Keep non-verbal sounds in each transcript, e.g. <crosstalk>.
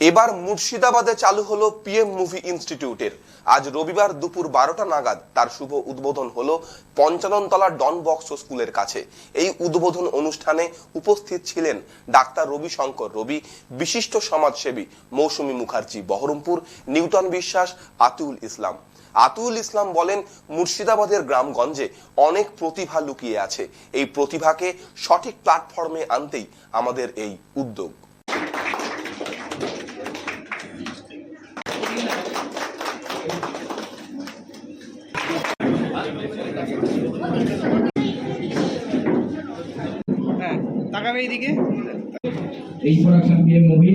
এবার মুর্শিদাবাদে চালু হলো পিএম মুভি ইনস্টিটিউটের আজ রবিবার দুপুর বারোটা নাগাদ তার শুভ উদ্বোধন হলো পঞ্চাননতলা ডন বক্স স্কুলের কাছে। এই উদ্বোধন অনুষ্ঠানে উপস্থিত ছিলেন ডাক্তার রবি শঙ্কর রবি, বিশিষ্ট সমাজসেবী মৌসুমী মুখার্জি বহরমপুর, নিউটন বিশ্বাস আতিউল ইসলাম। আতুল ইসলাম বলেন, মুর্শিদাবাদের গ্রামগঞ্জে অনেক প্রতিভা লুকিয়ে আছে। এই প্রতিভাকে সঠিক প্ল্যাটফর্মে আনতেই আমাদের এই উদ্যোগ। তাকাবে এইদিকে? এই প্রোডাকশন মুভি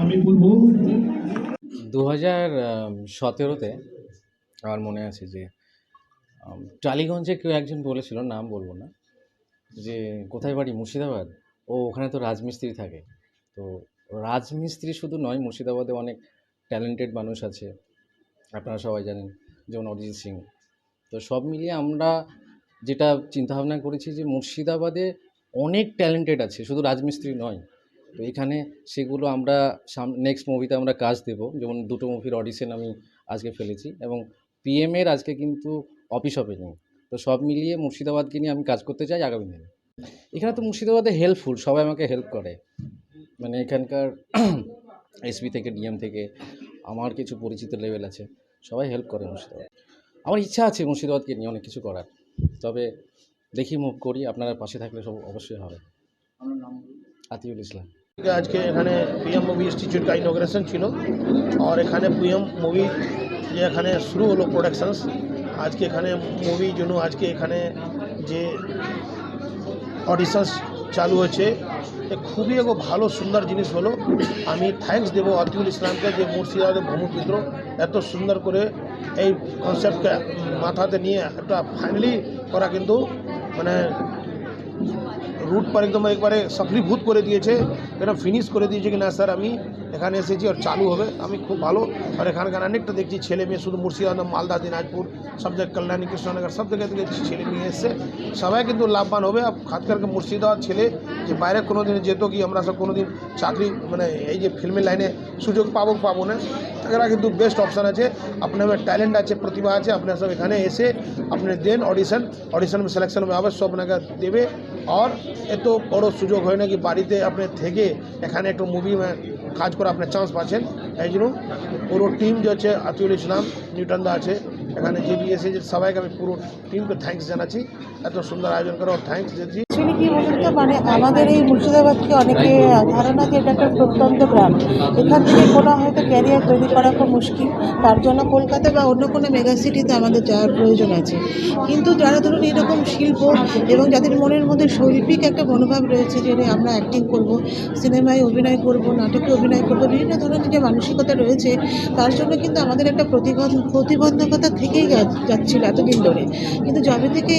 আমি বলব দু হাজার সতেরোতে আমার মনে আছে যে টালিগঞ্জে কেউ একজন বলেছিল নাম বলব না যে কোথায় বাড়ি? মুর্শিদাবাদ। ও ওখানে তো রাজমিস্ত্রি থাকে। তো রাজমিস্ত্রি শুধু নয় মুর্শিদাবাদে অনেক ট্যালেন্টেড মানুষ আছে। আপনারা সবাই জানেন যেমন অরিজিৎ সিং। তো সব মিলিয়ে আমরা যেটা চিন্তাভাবনা করেছি যে মুর্শিদাবাদে অনেক ট্যালেন্টেড আছে, শুধু রাজমিস্ত্রি নয়। তো এখানে সেগুলো আমরা সাম নেক্সট মুভিতে আমরা কাজ দেব। যেমন দুটো মুভির অডিশন আমি আজকে ফেলেছি এবং পিএমের আজকে কিন্তু অফিস ওপেনিং তো সব মিলিয়ে মুর্শিদাবাদকে নিয়ে আমি কাজ করতে চাই আগামী দিনে। এখানে তো মুর্শিদাবাদে হেল্পফুল সবাই আমাকে হেল্প করে। মানে এখানকার <clears throat> এসপি থেকে ডিএম থেকে, আমার কিছু পরিচিত লেভেল আছে, সবাই হেল্প করে মুর্শিদাবাদ। আমার ইচ্ছা আছে মুর্শিদাবাদকে নিয়ে অনেক কিছু করার। তবে দেখি মুভ করি, আপনারা পাশে থাকলে সব অবশ্যই হবে। আতিউল ইসলাম। আজকে এখানে পিএম মুভি ইনস্টিটিউট का ইনোগ্রেশন ছিল। আর এখানে পিএম মুভি যে এখানে শুরু হলো প্রোডাকশনস আজকে এখানে মুভি জন্য আজকে এখানে যে অডিশনস চালু হয়েছে, এ খুবই এক ভালো, সুন্দর জিনিস হলো। আমি থ্যাঙ্কস দেবো আতিউল ইসলামকে যে মুর্শিদাবাদের ব্রহ্মপুত্র এত সুন্দর করে এই কনসেপ্টকে মাথাতে নিয়ে একটা ফাইনালি করা কিন্তু মানে রুট পর একদম একবারে সফলীভূত করে দিয়েছে। এটা ফিনিশ করে দিয়েছে কি না স্যার আমি এখানে এসেছি আর চালু হবে। আমি খুব ভালো। আর এখানকার অনেকটা দেখছি ছেলে মেয়ে, শুধু মুর্শিদাবাদ, মালদা, দিনাজপুর, সব জায়গায় কল্যাণী, কৃষ্ণনগর, সব জায়গায় থেকে ছেলে মেয়ে এসছে। সবাই কিন্তু লাভবান হবে। আর খাস করে মুর্শিদাবাদ ছেলে যে বাইরে কোনো দিন যেত কি আমরা সব কোনো দিন চাকরি মানে এই যে ফিল্মের লাইনে সুযোগ পাবো পাবো না এরা কিন্তু বেস্ট অপশান আছে। আপনার ট্যালেন্ট আছে, প্রতিভা আছে, আপনার সব এখানে এসে আপনি দেন অডিশন অডিশন সিলেকশন में অবশ্য আপনাকে দেবে। আর এত বড় সুযোগ হয় না কি বাড়িতে আপনি থেকে এখানে একটু মুভি কাজ করে আপনার চান্স পাচ্ছেন। এই জন্য পুরো টিম যে হচ্ছে আতিউল ইসলাম নিউটনদা আছে, এখানে বি সবাইকে আমি পুরো টিমকে থ্যাঙ্কস জানাচ্ছি। এত সুন্দর আয়োজন করে থ্যাঙ্কস দিচ্ছি কি বলুন তো? মানে আমাদের এই মুর্শিদাবাদকে অনেকে ধারণা যে এটা একটা প্রত্যন্ত গ্রাম। এখান থেকে কোনো হয়তো ক্যারিয়ার তৈরি করা খুব মুশকিল। তার জন্য কলকাতা বা অন্য কোনো মেগা সিটিতে আমাদের যাওয়ার প্রয়োজন আছে। কিন্তু যারা ধরুন এরকম শিল্প এবং যাদের মনের মধ্যে শৈল্পিক একটা মনোভাব রয়েছে যে আমরা অ্যাক্টিং করব, সিনেমায় অভিনয় করব, নাটকে অভিনয় করব, বিভিন্ন ধরনের যে মানসিকতা রয়েছে, তার জন্য কিন্তু আমাদের একটা প্রতিবন্ধ, প্রতিবন্ধকতা থেকেই যাচ্ছিল এতদিন ধরে। কিন্তু যবে থেকে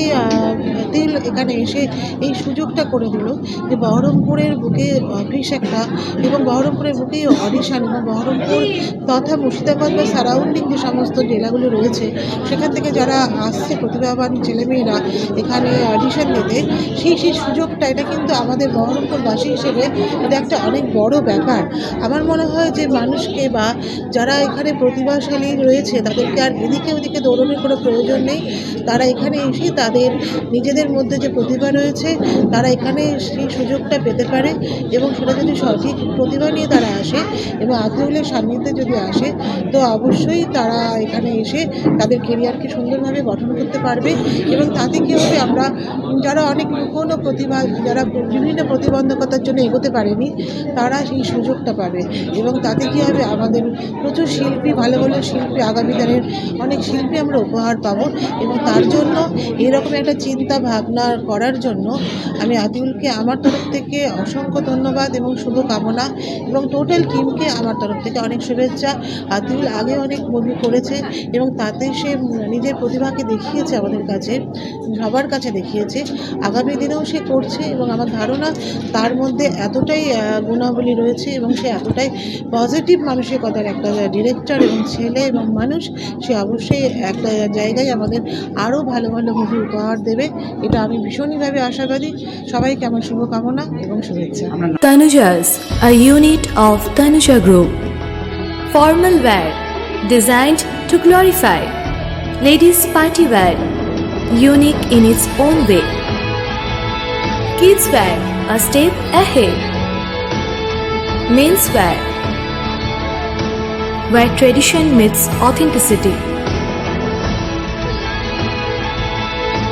তিল এখানে এসে এই সুযোগটা করে দিল যে বহরমপুরের বুকে অফিস একটা এবং বহরমপুরের বুকেই অডিশন এবং বহরমপুর তথা মুর্শিদাবাদ বা সারাউন্ডিং যে সমস্ত জেলাগুলো রয়েছে, সেখান থেকে যারা আসছে প্রতিভাবান ছেলেমেয়েরা এখানে অডিশন দিতে সেই সেই সুযোগটা, এটা কিন্তু আমাদের বহরমপুরবাসী হিসেবে এটা একটা অনেক বড় ব্যাপার। আমার মনে হয় যে মানুষকে বা যারা এখানে প্রতিভাশালী রয়েছে, তাদেরকে আর এদিকে ওদিকে দৌড়নের কোনো প্রয়োজন নেই। তারা এখানে এসে তাদের নিজেদের মধ্যে যে প্রতিভা রয়েছে তারা এখানে সেই সুযোগটা পেতে পারে এবং সেটা যদি সঠিক প্রতিভা নিয়ে তারা আসে এবং আতিউলের সান্নিধ্যে যদি আসে, তো অবশ্যই তারা এখানে এসে তাদের কেরিয়ারকে সুন্দরভাবে গঠন করতে পারবে এবং তাতে কী হবে, আমরা যারা অনেক লুকোনো প্রতিভা, যারা বিভিন্ন প্রতিবন্ধকতার জন্য এগোতে পারেনি, তারা সেই সুযোগটা পাবে এবং তাতে কী হবে, আমাদের প্রচুর শিল্পী, ভালো ভালো শিল্পী, আগামী দিনের অনেক শিল্পী আমরা উপহার পাবো এবং তার জন্য এরকম একটা চিন্তা ভাবনা করার জন্য আমি আতিউলকে আমার তরফ থেকে অসংখ্য ধন্যবাদ এবং শুভকামনা এবং টোটাল টিমকে আমার তরফ থেকে অনেক শুভেচ্ছা। আতিউল আগে অনেক মুভি করেছে এবং তাতে সে নিজের প্রতিভাকে দেখিয়েছে আমাদের কাছে, সবার কাছে দেখিয়েছে। আগামী দিনেও সে করছে এবং আমার ধারণা তার মধ্যে এতটাই গুণাবলী রয়েছে এবং সে এতটাই পজিটিভ মানসিকতার একটা ডিরেক্টর এবং ছেলে এবং মানুষ, সে অবশ্যই একটা জায়গায় আমাদের আরও ভালো ভালো মুভি উপহার দেবে, এটা আমি ভীষণইভাবে আশাবাদী। সবাইকে আমার শুভকামনা এবং শুভেচ্ছা Tanujas, a unit of Tanuja Group. Formal wear designed to glorify. Ladies party wear, unique in its own way. Kids wear, a step ahead. Men's wear, where tradition meets authenticity.